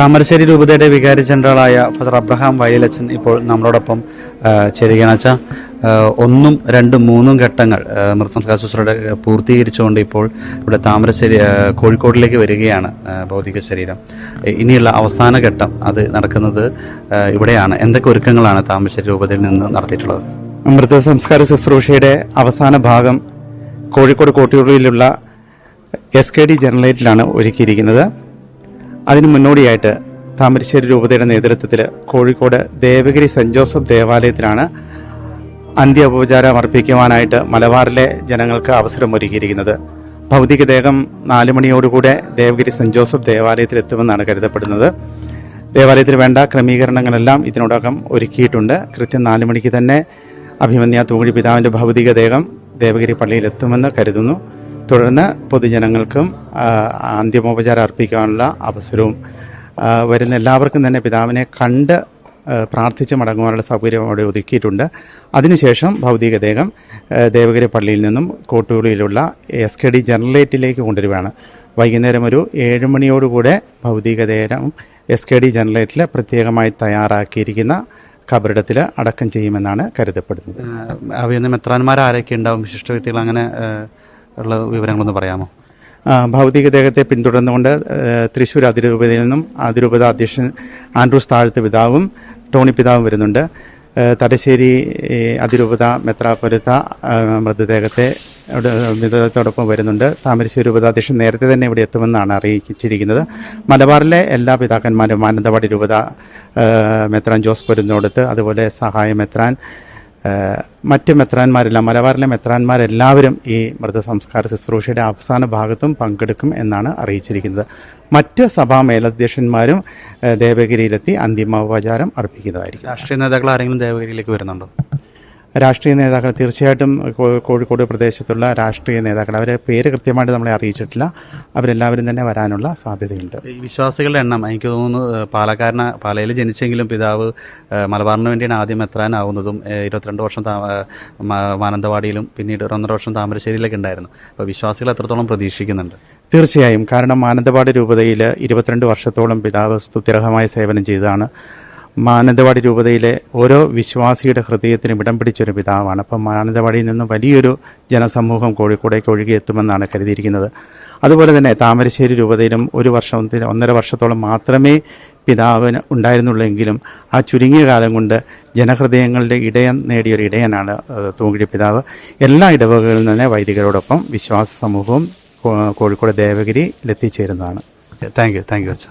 താമരശ്ശേരി രൂപതയുടെ വികാരി ജനറലായ father Abraham വയലച്ചൻ ഇപ്പോൾ നമ്മളോടൊപ്പം ചേരുകയാണ്. വെച്ചാൽ ഒന്നും രണ്ടും മൂന്നും ഘട്ടങ്ങൾ മൃതസംസ്കാര ശുശ്രൂഷയുടെ പൂർത്തീകരിച്ചുകൊണ്ട് ഇപ്പോൾ ഇവിടെ താമരശ്ശേരി കോഴിക്കോടിലേക്ക് വരികയാണ് ഭൗതിക ശരീരം. ഇനിയുള്ള അവസാന ഘട്ടം അത് നടക്കുന്നത് ഇവിടെയാണ്. എന്തൊക്കെ ഒരുക്കങ്ങളാണ് താമരശ്ശേരി രൂപതയിൽ നിന്ന് നടത്തിയിട്ടുള്ളത്? മൃതസംസ്കാര ശുശ്രൂഷയുടെ അവസാന ഭാഗം കോഴിക്കോട് കോട്ടിയൂരിലുള്ള എസ് കെ ഡി ജനറലേറ്റിലാണ് ഒരുക്കിയിരിക്കുന്നത്. അതിനു മുന്നോടിയായിട്ട് താമരശ്ശേരി രൂപതയുടെ നേതൃത്വത്തിൽ കോഴിക്കോട് ദേവഗിരി സെന്റ് ജോസഫ് ദേവാലയത്തിലാണ് അന്ത്യോപചാരം അർപ്പിക്കുവാനായിട്ട് മലബാറിലെ ജനങ്ങൾക്ക് അവസരമൊരുക്കിയിരിക്കുന്നത്. ഭൗതികദേഹം നാലുമണിയോടുകൂടെ ദേവഗിരി സെന്റ് ജോസഫ് ദേവാലയത്തിൽ എത്തുമെന്നാണ് കരുതപ്പെടുന്നത്. ദേവാലയത്തിൽ വേണ്ട ക്രമീകരണങ്ങളെല്ലാം ഇതിനോടകം ഒരുക്കിയിട്ടുണ്ട്. കൃത്യം നാലുമണിക്ക് തന്നെ അഭിമന്യ തൂങ്ങി പിതാവിന്റെ ഭൗതികദേഹം ദേവഗിരി പള്ളിയിൽ എത്തുമെന്ന് കരുതുന്നു. തുടർന്ന് പൊതുജനങ്ങൾക്കും അന്തിമോപചാരം അർപ്പിക്കാനുള്ള അവസരവും വരുന്ന എല്ലാവർക്കും തന്നെ പിതാവിനെ കണ്ട് പ്രാർത്ഥിച്ച് മടങ്ങുവാനുള്ള സൗകര്യം അവിടെ ഒതുക്കിയിട്ടുണ്ട്. അതിനുശേഷം ഭൗതികദേഹം ദേവഗിരി പള്ളിയിൽ നിന്നും കോട്ടൂരിലുള്ള എസ് കെ ഡി ജനറലേറ്റിലേക്ക് കൊണ്ടുവരികയാണ്. വൈകുന്നേരം ഒരു ഏഴ് മണിയോടുകൂടെ ഭൗതികദേഹം എസ് കെ ഡി ജനറലേറ്റിൽ പ്രത്യേകമായി തയ്യാറാക്കിയിരിക്കുന്ന കബറിടത്തിൽ അടക്കം ചെയ്യുമെന്നാണ് കരുതപ്പെടുന്നത്. അവയൊന്നും ആരൊക്കെ ഉണ്ടാവും? വിശിഷ്ട വ്യക്തികൾ അങ്ങനെ ഉള്ള വിവരങ്ങളൊന്ന് പറയാമോ? ഭൗതിക ദേഹത്തെ പിന്തുടർന്നുകൊണ്ട് തൃശ്ശൂർ അതിരൂപതയിൽ നിന്നും അതിരൂപത അധ്യക്ഷൻ ആൻഡ്രൂസ് താഴത്ത് പിതാവും ടോണി പിതാവും വരുന്നുണ്ട്. തടശ്ശേരി അതിരൂപത മെത്രാപൊരുത്ത മൃതദേഹത്തെ മൃതദേഹത്തോടൊപ്പം വരുന്നുണ്ട്. താമരശ്ശേരി രൂപതാധ്യക്ഷൻ നേരത്തെ തന്നെ ഇവിടെ എത്തുമെന്നാണ് അറിയിച്ചിരിക്കുന്നത്. മലബാറിലെ എല്ലാ പിതാക്കന്മാരും മാനന്തവാടി രൂപത മെത്രാൻ ജോസ് പൊരുന്നോടത്ത് അതുപോലെ സഹായ മെത്രാൻ മറ്റ് മെത്രാന്മാരെല്ലാം മലബാറിലെ മെത്രാന്മാരെല്ലാവരും ഈ മൃതസംസ്കാര ശുശ്രൂഷയുടെ അവസാന ഭാഗത്തും പങ്കെടുക്കും എന്നാണ് അറിയിച്ചിരിക്കുന്നത്. മറ്റ് സഭാ മേലധ്യക്ഷന്മാരും ദേവഗിരിയിലെത്തി അന്തിമോപചാരം അർപ്പിക്കുന്നതായിരിക്കും. രാഷ്ട്രീയ നേതാക്കൾ ആരെങ്കിലും ദേവഗിരിയിലേക്ക് വരുന്നുണ്ടോ? രാഷ്ട്രീയ നേതാക്കൾ തീർച്ചയായിട്ടും കോഴിക്കോട് പ്രദേശത്തുള്ള രാഷ്ട്രീയ നേതാക്കൾ അവരെ പേര് കൃത്യമായിട്ട് നമ്മളെ അറിയിച്ചിട്ടില്ല. അവരെല്ലാവരും തന്നെ വരാനുള്ള സാധ്യതയുണ്ട്. ഈ വിശ്വാസികളുടെ എണ്ണം എനിക്ക് തോന്നുന്നു പാലക്കാരന പാലയിൽ ജനിച്ചെങ്കിലും പിതാവ് മലബാറിന് വേണ്ടിയാണ് ആദ്യം എത്താനാവുന്നതും ഏഹ്, ഇരുപത്തിരണ്ട് വർഷം മാനന്തവാടിയിലും പിന്നീട് ഒരു ഒന്നര വർഷം താമരശ്ശേരിയിലൊക്കെ ഉണ്ടായിരുന്നു. അപ്പോൾ വിശ്വാസികൾ എത്രത്തോളം പ്രതീക്ഷിക്കുന്നുണ്ട്? തീർച്ചയായും. കാരണം മാനന്തവാടി രൂപതയിൽ ഇരുപത്തിരണ്ട് വർഷത്തോളം പിതാവ് സ്തുത്യർഹമായ സേവനം ചെയ്തതാണ്. മാനന്തവാടി രൂപതയിലെ ഓരോ വിശ്വാസിയുടെ ഹൃദയത്തിനും ഇടം പിടിച്ചൊരു പിതാവാണ്. അപ്പം മാനന്തവാടിയിൽ നിന്നും വലിയൊരു ജനസമൂഹം കോഴിക്കോടേക്ക് ഒഴുകിയെത്തുമെന്നാണ് കരുതിയിരിക്കുന്നത്. അതുപോലെ തന്നെ താമരശ്ശേരി രൂപതയിലും ഒരു വർഷത്തിന് ഒന്നര വർഷത്തോളം മാത്രമേ പിതാവിന് ഉണ്ടായിരുന്നുള്ളെങ്കിലും ആ ചുരുങ്ങിയ കാലം കൊണ്ട് ജനഹൃദയങ്ങളുടെ ഇടയൻ നേടിയൊരു ഇടയനാണ് തൂങ്കിടി പിതാവ്. എല്ലാ ഇടവകകളിൽ തന്നെ വൈദികരോടൊപ്പം വിശ്വാസ സമൂഹവും കോഴിക്കോട് ദേവഗിരിയിൽ എത്തിച്ചേരുന്നതാണ്. താങ്ക് യു താങ്ക് യു അച്ഛൻ